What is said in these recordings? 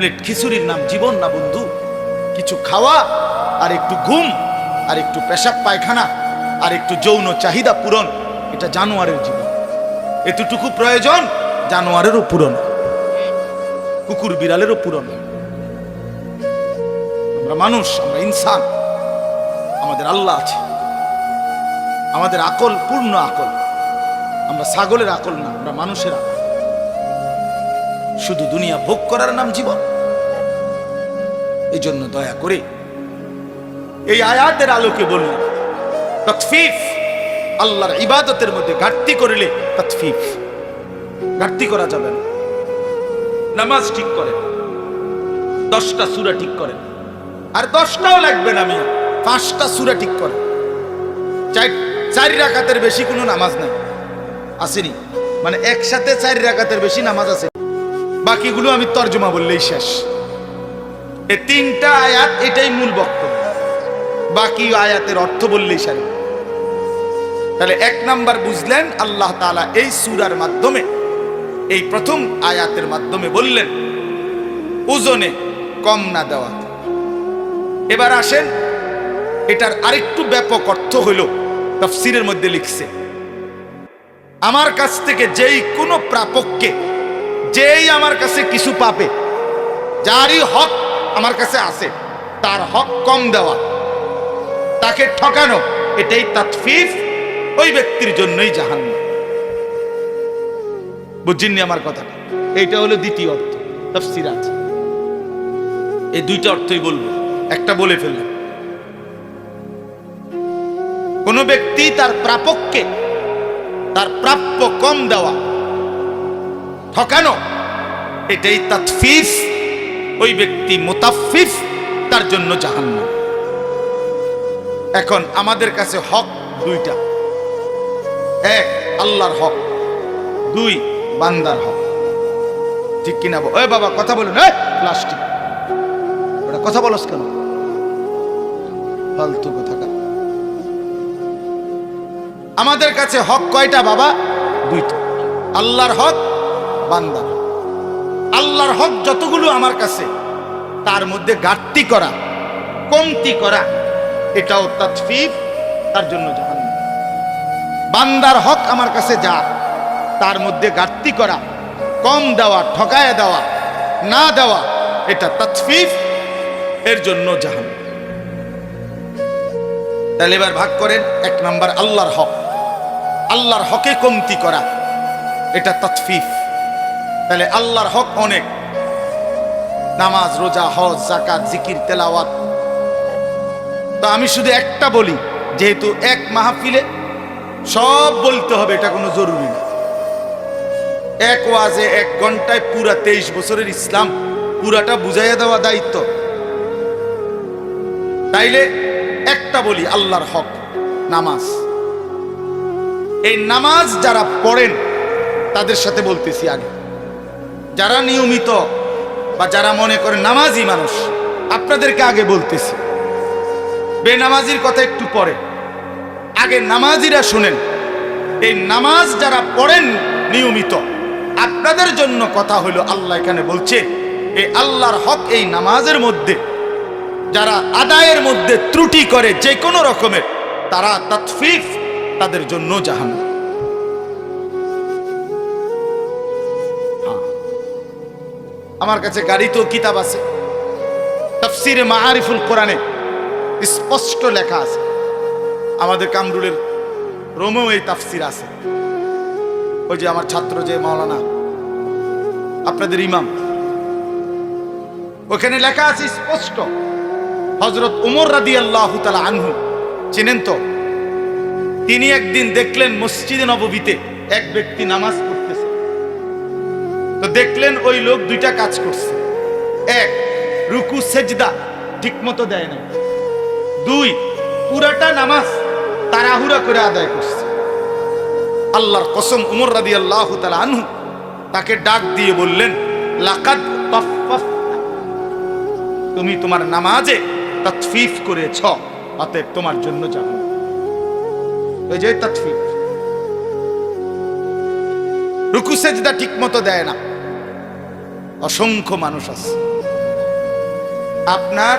Plate খিচুড়ির নাম জীবন না, বন্ধু? কিছু খাওয়া, আর একটু ঘুম, আর একটু পেশাব পায়খানা, আর একটু যৌন চাহিদা পূরণ, এটা জানোয়ারের জীবন। এতটুকু প্রয়োজন জানোয়ারেরও পূরণ। কুকুর বিড়ালেরও পূরণ। আমরা মানুষ, আমরা ইনসান। আমাদের আল্লাহ আছে। আমাদের আকল পূর্ণ আকল। আমরা ছাগলের আকল না, আমরা মানুষের আকল। শুধু দুনিয়া ভোগ করার নাম জীবন। এই জন্য দয়া করে এই আয়াতের আলোকে বললাম তৎফিফ আল্লাহর ইবাদতের মধ্যে ঘাটতি করিলে তৎফিফ ঘাটতি করা যাবে না। নামাজ ঠিক করেন। দশটা সুরা ঠিক করেন। আর দশটাও লাগবে না মিয়া, পাঁচটা সুরা ঠিক করেন। চার রাকাতের বেশি কোনো নামাজ নাই। আসেনি। মানে একসাথে চারি রাকাতের বেশি নামাজ আছে। বাকিগুলো আমি তর্জমা বললেই শেষ। এই তিনটা আয়াত, এটাই মূল বক্তব্য। বাকি আয়াতের অর্থ বললেই সারি। তাহলে এক নাম্বার বুঝলেন, আল্লাহ তাআলা এই সুরার মাধ্যমে, এই প্রথম আয়াতের মাধ্যমে বললেন, ওজনে কম না দেওয়া। এবার আসেন, এটার আরেকটু ব্যাপক অর্থ হইল তফসিরের মধ্যে লিখছে, আমার কাছ থেকে যেই কোনো প্রাপককে, যেই আমার কাছে কিছু পাবে, যারই হক আমার কাছে আছে। তার হক কম দেওয়া। তাকে ঠকানো, এটাই তাৎফিফ। ওই ব্যক্তির জন্যই জাহান্ন বুঝিননি আমার কথাটা? এইটা হলো দ্বিতীয় অর্থ। তফসির আছে। এই দুইটা অর্থই বলব। একটা বলে ফেললাম। কোন ব্যক্তি তার প্রাপককে, তার প্রাপ্য কম দেওয়া, ঠকানো, এটাই তাৎফিফ। ওই ব্যক্তি মোতাফিফ, তার জন্য জাহান্ন এখন আমাদের কাছে হক দুইটা। এক, আল্লাহর হক। দুই, বান্দার হক। ঠিক কিনা ওই বাবা, কথা বলুন। প্লাস্টিক। ওটা কথা বলস কেন? ফালতু কথা আমাদের কাছে হক কয়টা বাবা? দুইটা। আল্লাহর হক, বান্দার। আল্লাহর হক যতগুলো আমার কাছে, তার মধ্যে ঘাটতি করা, কমতি করা, এটাও তাৎফিফ তার জন্য জাহান্ন বান্দার হক আমার কাছে যা, তার মধ্যে ঘাটতি করা, কম দেওয়া, ঠকায় দেওয়া, না দেওয়া, এটা তাৎফিফ এর জন্য জাহান তাহলে এবার ভাগ করেন, এক নাম্বার আল্লাহর হক। আল্লাহর হকে কমতি করা, এটা তৎফিফ তাহলে আল্লাহর হক অনেক। নামাজ, রোজা, হজ জাকাত জিকির, তেলাওয়াত। তো আমি শুধু একটা বলি, যেহেতু এক মাহফিলে সব বলতে হবে, এটা কোনো জরুরি না। এক ওয়াজে এক ঘন্টায় পুরা তেইশ বছরের ইসলাম, পুরাটা বুঝাইয়া দেওয়া দায়িত্ব। তাইলে একটা বলি, আল্লাহর হক, নামাজ। এই নামাজ যারা পড়েন, তাদের সাথে বলতেছি আগে। যারা নিয়মিত বা যারা মনে করে নামাজি মানুষ, আপনাদেরকে আগে বলতেছি। বেনামাজির কথা একটু পরে। আগে নামাজিরা শুনেন। এই নামাজ যারা পড়েন নিয়মিত, আপনাদের জন্য কথা হলো আল্লাহ এখানে বলছে এই আল্লাহর হক এই নামাজের মধ্যে। যারা আদায়ের মধ্যে ত্রুটি করে যে কোনো রকমের, তারা তৎফিফ তাদের জন্য জাহান আমার কাছে গাড়িতেও কিতাব আছে। তফসিরে মাহারিফুল কোরআনে স্পষ্ট লেখা আছে। আমাদের কামরুলের রোমেও এই তাফসির আছে। ওই যে আমার ছাত্র যে মাওলানা, আপনাদের ইমাম, ওখানে লেখা আছে স্পষ্ট। হজরত উমর রাদি আল্লাহ তালা আনহু, চেনেন তো? তিনি একদিন দেখলেন মসজিদে নববীতে এক ব্যক্তি নামাজ দেখলেন ওই লোক দুইটা কাজ করছে। এক, রুকু, সেজদা ঠিক মতো দেয় না দুই, পুরাটা নামাজ তাড়াহুড়া করে আদায় করছে। আল্লাহর কসম উমর রাদি আল্লাহ আনহু তাকে ডাক দিয়ে বললেন, লাকাদ তুমি তোমার নামাজে তৎফিফ করেছ, অতএব তোমার জন্য যাব। ওই যে তৎফিফ রুকু, সেজদা ঠিক মতো দেয় না। অসংখ্য মানুষ আছে। আপনার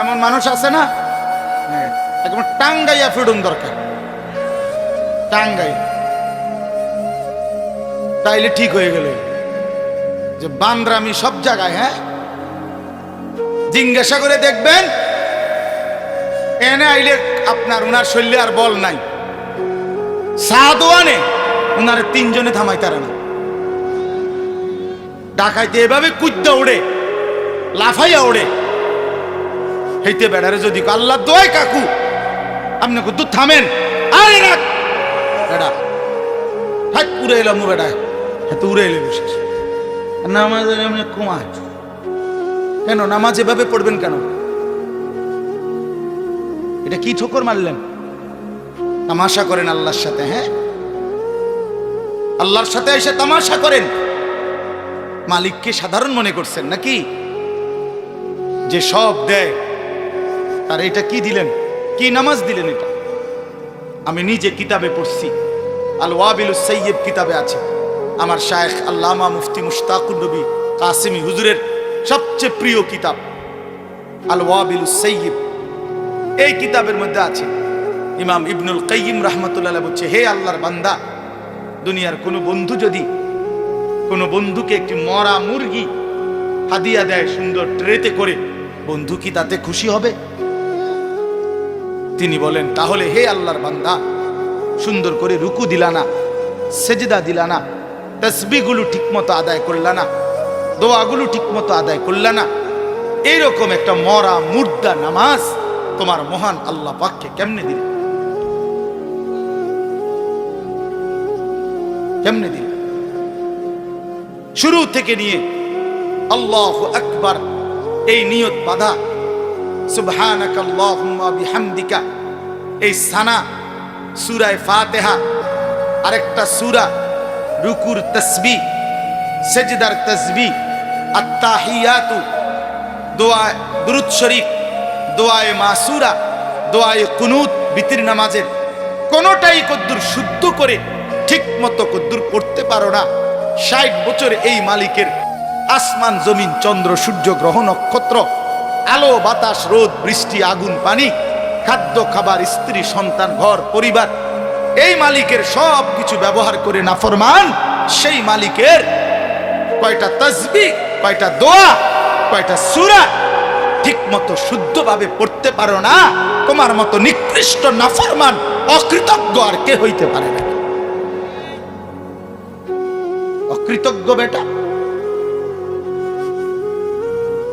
এমন মানুষ আছে না? হ্যাঁ, একদম টাঙ্গাইয়া ফিডুন দরকার। টাঙ্গাই তাইলে ঠিক হয়ে গেল। যে বান্দরামি সব জায়গায় হ্যাঁ? জিজ্ঞাসা করে দেখবেন, এনে আইলে আপনার উনার শৈলী আর বল নাই। সাদোয়ানে উনার তিনজনে থামাই তারা না। ডাকাইতে এভাবে কুদ্দা ওড়ে লাফাইয়া ওড়ে হেইতে বেড়ারে যদি আল্লাহ দোয় কাকু, আপনি কুদ্দু থামেন। আরে না বেড়া হাত উড়ে এলাম বেড়া হাত উড়ে এলে বিশেষ নামাজ এমনি কমায় কেন? নামাজ এভাবে পড়বেন কেন? এটা কি ঠোকর মারলেন? তামাশা করেন আল্লাহর সাথে হ্যাঁ? আল্লাহর সাথে এসে তামাশা করেন। মালিককে সাধারণ মনে করছেন নাকি? যে সব দেয় আর এটা কি দিলেন? কি নামাজ দিলেন এটা? আমি নিজে কিতাবে পড়ছি। আল ওয়াবিল সৈয়ব কিতাবে আছে। আমার শায়েখ আল্লামা মুফতি মুশতাকুর নবী কাসিমি হুজুরের সবচেয়ে প্রিয় কিতাব আল ওয়াবিল সৈয়ব এই কিতাবের মধ্যে আছে, ইমাম ইবনুল কাইয়িম রহমতুল্লাহ বলছে, হে আল্লাহর বান্দা, দুনিয়ার কোনো বন্ধু যদি কোনো বন্ধুকে একটি মরা মুরগি হাদিয়া দেয় সুন্দর ট্রেতে করে, বন্ধু কি তাতে খুশি হবে? তিনি বলেন, তাহলে হে আল্লাহর বান্দা, সুন্দর করে রুকু দিলা না, সেজদা দিলা না তসবিগুলো ঠিকমতো আদায় করলা না, দোয়াগুলো ঠিকমতো আদায় করলা না। এইরকম একটা মরা, মুর্দা নামাজ তোমার মহান আল্লাহ পাককে কেমনে দিলে? কেমনে দিলে? শুরু থেকে নিয়ে আল্লাহ আকবার এই নিয়ত বাধা সুবহানাকা এই সানা, সূরায়ে ফাতিহা, আরেকটা সূরা রুকুর তসবি, সেজদার তসবি, আত্তাহিয়াতু দোয়া দুরুদ শরীফ, দোয়ায়ে মাসুরা, দোয়ায়ে কুনুত, বিতির নামাজের কোনোটাই কদ্দুর শুদ্ধ করে ঠিক মতো কদ্দুর পড়তে পারো না। ষাট বছর এই মালিকের আসমান, জমিন, চন্দ্র, সূর্য, গ্রহ, নক্ষত্র, আলো, বাতাস, রোদ, বৃষ্টি, আগুন, পানি, খাদ্য, খাবার, স্ত্রী, সন্তান, ঘর, পরিবার এই মালিকের সব কিছু ব্যবহার করে নাফরমান, সেই মালিকের কয়টা তসবি, কয়টা দোয়া, কয়টা সুরা ঠিক মতো শুদ্ধভাবে পড়তে পারো না, তোমার মতো নিকৃষ্ট নাফরমান অকৃতজ্ঞ আর কে হইতে পারে না। অকৃতজ্ঞ বেটা?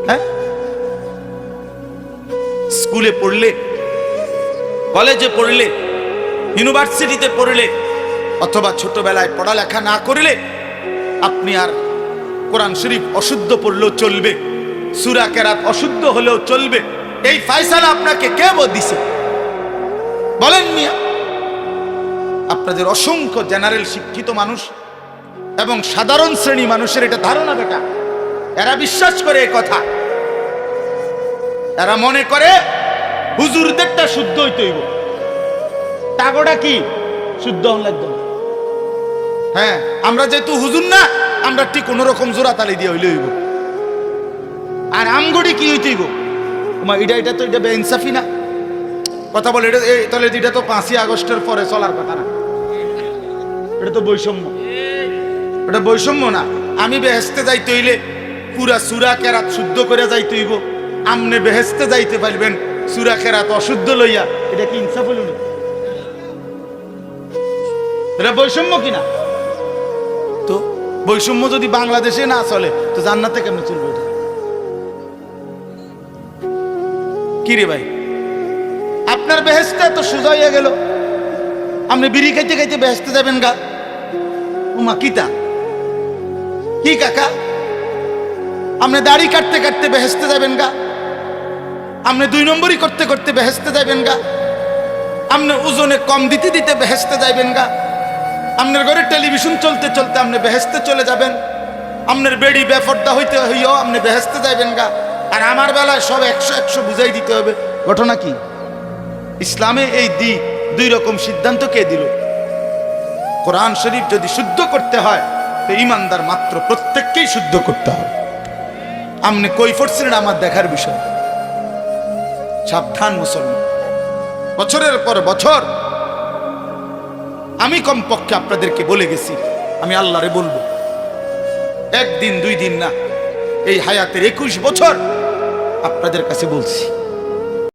হ্যাঁ? স্কুলে পড়লে, কলেজে পড়লে ইউনিভার্সিটিতে পড়লে অথবা ছোটবেলায় পড়ালেখা না করলে আপনি আর কোরআন শরীফ অশুদ্ধ পড়লেও চলবে, সুরা কেরাত অশুদ্ধ হলেও চলবে। এই ফায়সালা আপনাকে কে দিছে? বলেন মিয়া, আপনাদের অসংখ্য জেনারেল শিক্ষিত মানুষ এবং সাধারণ শ্রেণি মানুষের এটা ধারণা বেটা। এরা বিশ্বাস করে এ কথা। এরা মনে করে হুজুরদেরটা শুদ্ধ হইতে হইব তাগোটা কি? শুদ্ধ হন লাগবে না। হ্যাঁ আমরা যেহেতু হুজুর না, আমরা ঠিক কোন রকম জোড়া তালি দিয়ে হইলে হইব। আর আমগড়ি কি হইতে হইব তোমার এটা এটা তো এটা বেইনসাফি না। কথা বলে, এটা তাহলে এটা তো পাঁচই আগস্টের পরে চলার কথা না। এটা তো বৈষম্য। এটা বৈষম্য না। আমি বেহেস্তে যাইতে হইলে পুরা সুরা কেরাত শুদ্ধ করে যাইতে হইব। আমনে বেহেস্তে যাইতে পারবেন, সুরা কেরাত অশুদ্ধ লইয়া। এটা কি ইনসাফ হইল না? এটা বৈষম্য কিনা? তো বৈষম্য যদি বাংলাদেশে না চলে, তো জান্নাতে কেমন চলবে এটা? কি রে ভাই? আপনার বেহেস্তে তো সোজা গেল। আপনি বিড়ি খাইতে খাইতে বেহেস্তে যাবেন গা। উমা কিতা কি কাকা? আপনি দাড়ি কাটতে কাটতে বেহেস্তে যাবেন গা। আপনি দুই নম্বরই করতে করতে বেহেস্তে যাবেন গা। আপনি ওজনে কম দিতে দিতে বেহেস্তে যাইবেন গা। আপনার ঘরে টেলিভিশন চলতে চলতে আপনি বেহেস্তে চলে যাবেন। আপনার বেড়ি বেফর্দা হইতে হইও আপনি বেহেস্তে যাইবেন গা। আর আমার বেলায় সব একশো একশো বুঝাই দিতে হবে। ঘটনা কি? ইসলামে এই দি দুই রকম সিদ্ধান্ত কে দিল? কোরআন শরীফ যদি শুদ্ধ করতে হয়, তো ইমানদার মাত্র প্রত্যেককেই শুদ্ধ করতে হবে। আপনি কই পড়ছিলেন আমার দেখার বিষয়। সাবধান মুসলমান। বছরের পর বছর আমি কমপক্ষে আপনাদেরকে বলে গেছি, আমি আল্লাহরে বলব। একদিন, দুই দিন না, এই হায়াতের একুশ বছর আপনাদের কাছে বলছি।